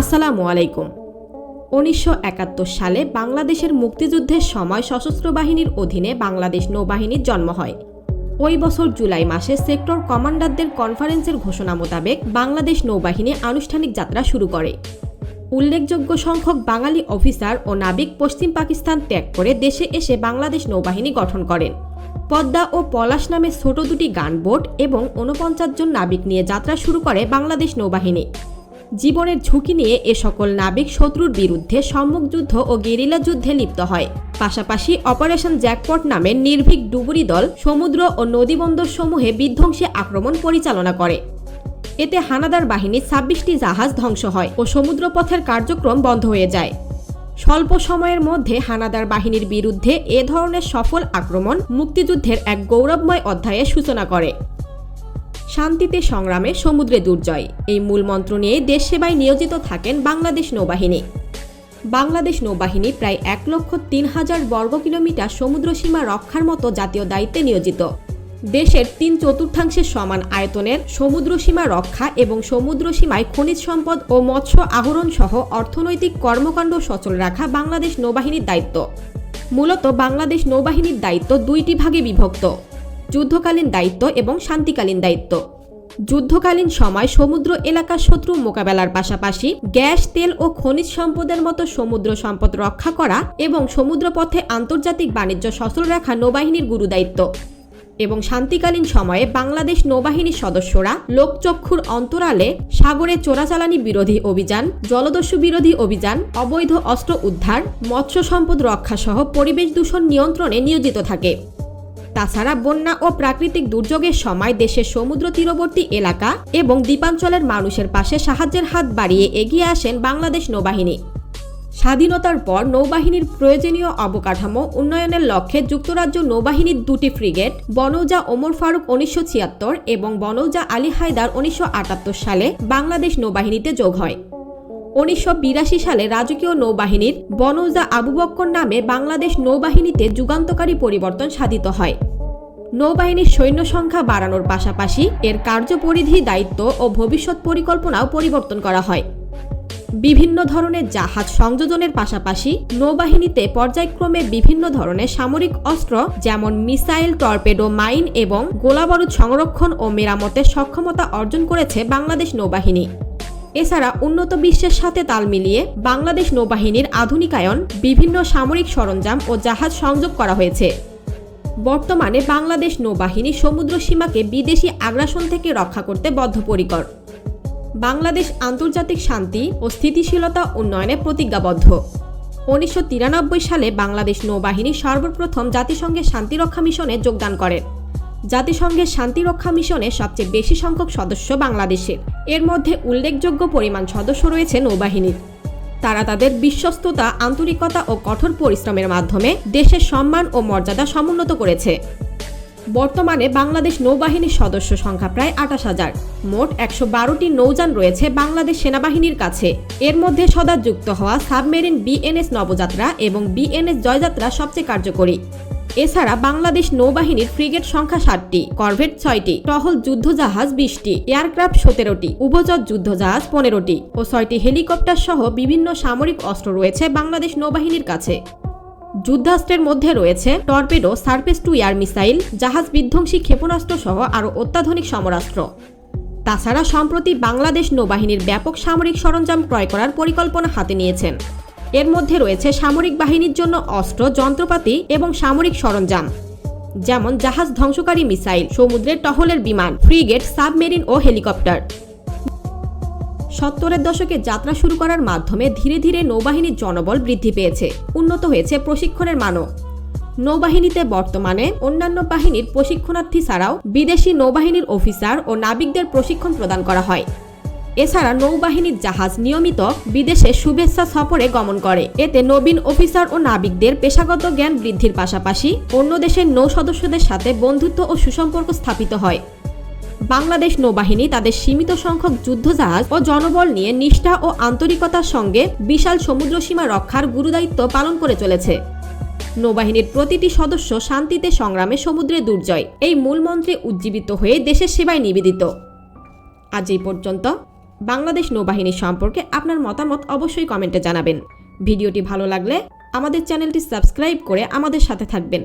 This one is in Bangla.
আসসালামু আলাইকুম। উনিশশো একাত্তর সালে বাংলাদেশের মুক্তিযুদ্ধের সময় সশস্ত্র বাহিনীর অধীনে বাংলাদেশ নৌবাহিনীর জন্ম হয়। ওই বছর জুলাই মাসে সেক্টর কমান্ডারদের কনফারেন্সের ঘোষণা মোতাবেক বাংলাদেশ নৌবাহিনী আনুষ্ঠানিক যাত্রা শুরু করে। উল্লেখযোগ্য সংখ্যক বাঙালি অফিসার ও নাবিক পশ্চিম পাকিস্তান ত্যাগ করে দেশে এসে বাংলাদেশ নৌবাহিনী গঠন করেন। পদ্মা ও পলাশ নামে ছোট দুটি গানবোট এবং ঊনপঞ্চাশ জন নাবিক নিয়ে যাত্রা শুরু করে বাংলাদেশ নৌবাহিনী। জীবনের ঝুঁকি নিয়ে এ সকল নাবিক শত্রুর বিরুদ্ধে সম্মুখ যুদ্ধ ও গেরিলা যুদ্ধে লিপ্ত হয়। পাশাপাশি অপারেশন জ্যাকপট নামে নির্ভীক ডুবুরি দল সমুদ্র ও নদীবন্দর সমূহে বিধ্বংসী আক্রমণ পরিচালনা করে। এতে হানাদার বাহিনীর ছাব্বিশটি জাহাজ ধ্বংস হয় ও সমুদ্রপথের কার্যক্রম বন্ধ হয়ে যায়। স্বল্প সময়ের মধ্যে হানাদার বাহিনীর বিরুদ্ধে এ ধরনের সফল আক্রমণ মুক্তিযুদ্ধের এক গৌরবময় অধ্যায়ের সূচনা করে। শান্তিতে সংগ্রামে সমুদ্রে দুর্জয়। এই মূল মন্ত্র নিয়ে দেশ সেবায় নিয়োজিত থাকেন বাংলাদেশ নৌবাহিনী। বাংলাদেশ নৌবাহিনী প্রায় এক লক্ষ তিন হাজার বর্গ কিলোমিটার সমুদ্র সীমা রক্ষার মতো জাতীয় দায়িত্বে নিয়োজিত। দেশের তিন চতুর্থাংশের সমান আয়তনের সমুদ্র সীমা রক্ষা এবং সমুদ্র সীমায় খনিজ সম্পদ ও মৎস্য আহরণ সহ অর্থনৈতিক কর্মকাণ্ড সচল রাখা বাংলাদেশ নৌবাহিনীর দায়িত্ব। মূলত বাংলাদেশ নৌবাহিনীর দায়িত্ব দুইটি ভাগে বিভক্ত। যুদ্ধকালীন দায়িত্ব এবং শান্তিকালীন দায়িত্ব। যুদ্ধকালীন সময় সমুদ্র এলাকার শত্রু মোকাবেলার পাশাপাশি গ্যাস, তেল ও খনিজ সম্পদের মতো সমুদ্র সম্পদ রক্ষা করা এবং সমুদ্রপথে আন্তর্জাতিক বাণিজ্য সচল রাখা নৌবাহিনীর গুরুদায়িত্ব। এবং শান্তিকালীন সময়ে বাংলাদেশ নৌবাহিনীর সদস্যরা লোকচক্ষুর অন্তরালে সাগরে চোরাচালানি বিরোধী অভিযান, জলদস্যু বিরোধী অভিযান, অবৈধ অস্ত্র উদ্ধার, মৎস্য সম্পদ রক্ষা সহ পরিবেশ দূষণ নিয়ন্ত্রণে নিয়োজিত থাকে। তাছাড়া বন্যা ও প্রাকৃতিক দুর্যোগের সময় দেশের সমুদ্র তীরবর্তী এলাকা এবং দ্বীপাঞ্চলের মানুষের পাশে সাহায্যের হাত বাড়িয়ে এগিয়ে আসেন বাংলাদেশ নৌবাহিনী। স্বাধীনতার পর নৌবাহিনীর প্রয়োজনীয় অবকাঠামো উন্নয়নের লক্ষ্যে যুক্তরাজ্য নৌবাহিনীর দুটি ফ্রিগেট, বনৌজা ওমর ফারুক উনিশশো ছিয়াত্তর এবং বনৌজা আলী হায়দার উনিশশো আটাত্তর সালে বাংলাদেশ নৌবাহিনীতে যোগ হয়। উনিশশো বিরাশি সালে রাজকীয় নৌবাহিনীর বনৌজা আবু বক্কর নামে বাংলাদেশ নৌবাহিনীতে যুগান্তকারী পরিবর্তন সাধিত হয়। নৌবাহিনীর সৈন্য সংখ্যা বাড়ানোর পাশাপাশি এর কার্যপরিধি, দায়িত্ব ও ভবিষ্যৎ পরিকল্পনাও পরিবর্তন করা হয়। বিভিন্ন ধরনের জাহাজ সংযোজনের পাশাপাশি নৌবাহিনীতে পর্যায়ক্রমে বিভিন্ন ধরনের সামরিক অস্ত্র যেমন মিসাইল, টর্পেডো, মাইন এবং গোলাবারুদ সংরক্ষণ ও মেরামতের সক্ষমতা অর্জন করেছে বাংলাদেশ নৌবাহিনী। এছাড়া উন্নত বিশ্বের সাথে তাল মিলিয়ে বাংলাদেশ নৌবাহিনীর আধুনিকায়ন, বিভিন্ন সামরিক সরঞ্জাম ও জাহাজ সংযোগ করা হয়েছে। বর্তমানে বাংলাদেশ নৌবাহিনী সমুদ্র সীমাকে বিদেশি আগ্রাসন থেকে রক্ষা করতে বদ্ধপরিকর। বাংলাদেশ আন্তর্জাতিক শান্তি ও স্থিতিশীলতা উন্নয়নে প্রতিজ্ঞাবদ্ধ। উনিশশো তিরানব্বই সালে বাংলাদেশ নৌবাহিনী সর্বপ্রথম জাতিসংঘের শান্তিরক্ষা মিশনে যোগদান করে। জাতিসংঘের শান্তিরক্ষা মিশনে সবচেয়ে বেশি সংখ্যক সদস্য বাংলাদেশের। এর মধ্যে উল্লেখযোগ্য পরিমাণ সদস্য রয়েছে নৌবাহিনীর। তারা তাদের বিশ্বস্ততা, আন্তরিকতা ও কঠোর পরিশ্রমের মাধ্যমে দেশের সম্মান ও মর্যাদা সমুন্নত করেছে। বর্তমানে বাংলাদেশ নৌবাহিনীর সদস্য সংখ্যা প্রায় আঠাশ হাজার। মোট একশো বারোটি নৌযান রয়েছে বাংলাদেশ সেনাবাহিনীর কাছে। এর মধ্যে সদা যুক্ত হওয়া সাবমেরিন বিএনএস নবযাত্রা এবং বিএনএস জয়যাত্রা সবচেয়ে কার্যকরী। এছাড়া বাংলাদেশ নৌবাহিনীর ফ্রিগেট সংখ্যা ষাটটি করভেট ছয়টি, টহল যুদ্ধজাহাজ বিশটি, এয়ারক্রাফট সতেরোটি, উভচর যুদ্ধজাহাজ পনেরোটি ও ছয়টি হেলিকপ্টার সহ বিভিন্ন সামরিক অস্ত্র রয়েছে বাংলাদেশ নৌবাহিনীর কাছে। যুদ্ধাস্ত্রের মধ্যে রয়েছে torpedo, surface to air missile, জাহাজ বিধ্বংসী ক্ষেপণাস্ত্র সহ আরও অত্যাধুনিক সমরাস্ত্র। তাছাড়া সম্প্রতি বাংলাদেশ নৌবাহিনীর ব্যাপক সামরিক সরঞ্জাম ক্রয় করার পরিকল্পনা হাতে নিয়েছেন। এর মধ্যে রয়েছে সামরিক বাহিনীর জন্য অস্ত্র, যন্ত্রপাতি এবং সামরিক সরঞ্জাম, যেমন জাহাজ ধ্বংসকারী মিসাইল, সমুদ্রের টহলের বিমান, ফ্রিগেট, সাবমেরিন ও হেলিকপ্টার। সত্তরের দশকে যাত্রা শুরু করার মাধ্যমে ধীরে ধীরে নৌবাহিনীর জনবল বৃদ্ধি পেয়েছে, উন্নত হয়েছে প্রশিক্ষণের মানও। নৌবাহিনীতে বর্তমানে অন্যান্য বাহিনীর প্রশিক্ষণার্থী ছাড়াও বিদেশি নৌবাহিনীর অফিসার ও নাবিকদের প্রশিক্ষণ প্রদান করা হয়। এছাড়া নৌবাহিনীর জাহাজ নিয়মিত বিদেশে শুভেচ্ছা সফরে গমন করে। এতে নবীন অফিসার ও নাবিকদের পেশাগত জ্ঞান বৃদ্ধির পাশাপাশি অন্য দেশের নৌ সদস্যদের সাথে বন্ধুত্ব ও সুসম্পর্ক স্থাপিত হয়। বাংলাদেশ নৌবাহিনী তাদের সীমিত সংখ্যক যুদ্ধজাহাজ ও জনবল নিয়ে নিষ্ঠা ও আন্তরিকতার সঙ্গে বিশাল সমুদ্রসীমা রক্ষার গুরুদায়িত্ব পালন করে চলেছে। নৌবাহিনীর প্রতিটি সদস্য শান্তিতে সংগ্রামে সমুদ্রে দুর্জয়। এই মূলমন্ত্রে উজ্জীবিত হয়ে দেশের সেবায় নিবেদিত। আজ এই পর্যন্ত। বাংলাদেশ নৌবাহিনী সম্পর্কে আপনার মতামত অবশ্যই কমেন্টে জানাবেন। ভিডিওটি ভালো লাগলে আমাদের চ্যানেলটি সাবস্ক্রাইব করে আমাদের সাথে থাকবেন।